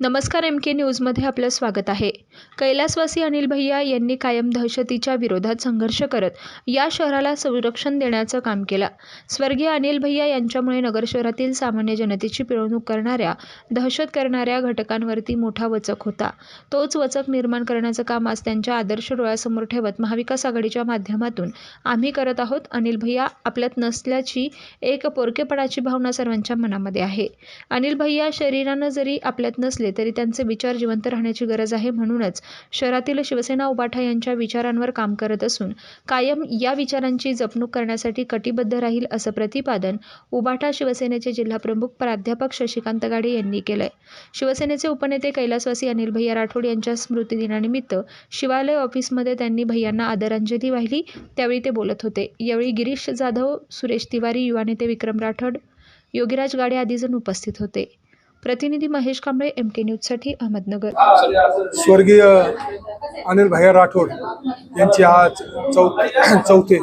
नमस्कार एम के न्यूजमध्ये आपलं स्वागत आहे. कैलासवासी अनिल भैया यांनी कायम दहशतीच्या विरोधात संघर्ष करत या शहराला संरक्षण देण्याचं काम केलं. स्वर्गीय अनिल भैया यांच्यामुळे नगर शहरातील सामान्य जनतेची पिळवणूक करणाऱ्या दहशत करणाऱ्या घटकांवरती मोठा वचक होता. तोच वचक निर्माण करण्याचं काम आज त्यांच्या आदर्श डोळ्यासमोर ठेवत महाविकास आघाडीच्या माध्यमातून आम्ही करत आहोत. अनिल भैया आपल्यात नसल्याची एक पोरकेपणाची भावना सर्वांच्या मनामध्ये आहे. अनिल भैया शरीरानं जरी आपल्यात नसले तरी त्यांचे विचार जिवंत राहण्याची गरज आहे म्हणूनच शहरातील शिवसेना उबाठा यांच्या विचारांवर काम करत असून कायम या विचारांची जपणूक करण्यासाठी कटिबद्ध राहील असं प्रतिपादन उबाठा शिवसेनेचे जिल्हाप्रमुख प्राध्यापक शशिकांत गाडे यांनी केलंय. शिवसेनेचे उपनेते कैलासवासी अनिल भैया राठोड यांच्या स्मृतिदिनानिमित्त शिवालय ऑफिसमध्ये त्यांनी भैयांना आदरांजली वाहिली. त्यावेळी ते बोलत होते. यावेळी गिरीश जाधव सुरेश तिवारी युवा नेते विक्रम राठोड योगीराज गाडे आदी जण उपस्थित होते. प्रतिनिधी महेश कांबळे एम के न्यूजसाठी अहमदनगर. स्वर्गीय अनिल भैया राठोड यांची आज चौथ चौथे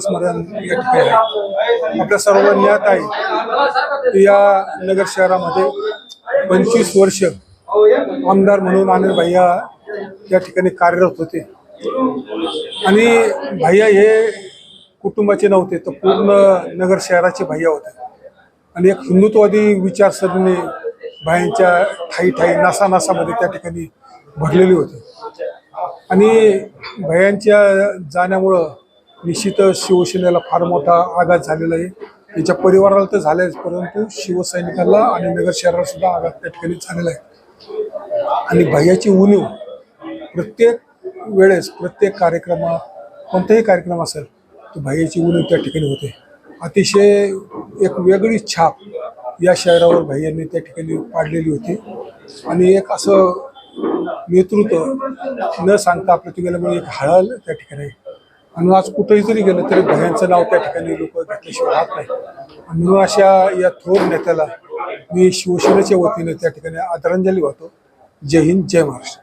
स्मरण या ठिकाणी आहे. आपल्या सर्वांना ज्ञात आहे या नगर शहरामध्ये पंचवीस वर्ष आमदार म्हणून अनिल भैया या ठिकाणी कार्यरत होते. आणि भैया हे कुटुंबाचे नव्हते तर पूर्ण नगर शहराचे भैया होते. आणि एक हिंदुत्ववादी विचारसरणी बायांच्या ठाई ठाई नासा नासामध्ये त्या ठिकाणी भरलेली होती. आणि भयांच्या जाण्यामुळं निश्चित शिवसेनेला फार मोठा आघात झालेला आहे. त्यांच्या परिवाराला तर झालाच परंतु शिवसैनिकांना आणि नगर शहराला सुद्धा आघात त्या ठिकाणी झालेला आहे. आणि भैयाची उणीव प्रत्येक वेळेस प्रत्येक कार्यक्रमात कोणताही कार्यक्रम असेल तर भैयाची उणीव त्या ठिकाणी होते. अतिशय एक वेगळी छाप या शहरावर भैयांनी त्या ठिकाणी पाडलेली होती. आणि एक असं नेतृत्व न सांगता आपल्या एक हळल त्या ठिकाणी. आणि आज कुठेही जरी गेलं तरी भयांचं नाव त्या ठिकाणी लोक घेतल्याशिवाय राहत नाही. आणि म्हणून अशा या थोर नेत्याला मी शिवसेनेच्या वतीने त्या ठिकाणी आदरांजली वाहतो. जय हिंद जय महाराष्ट्र.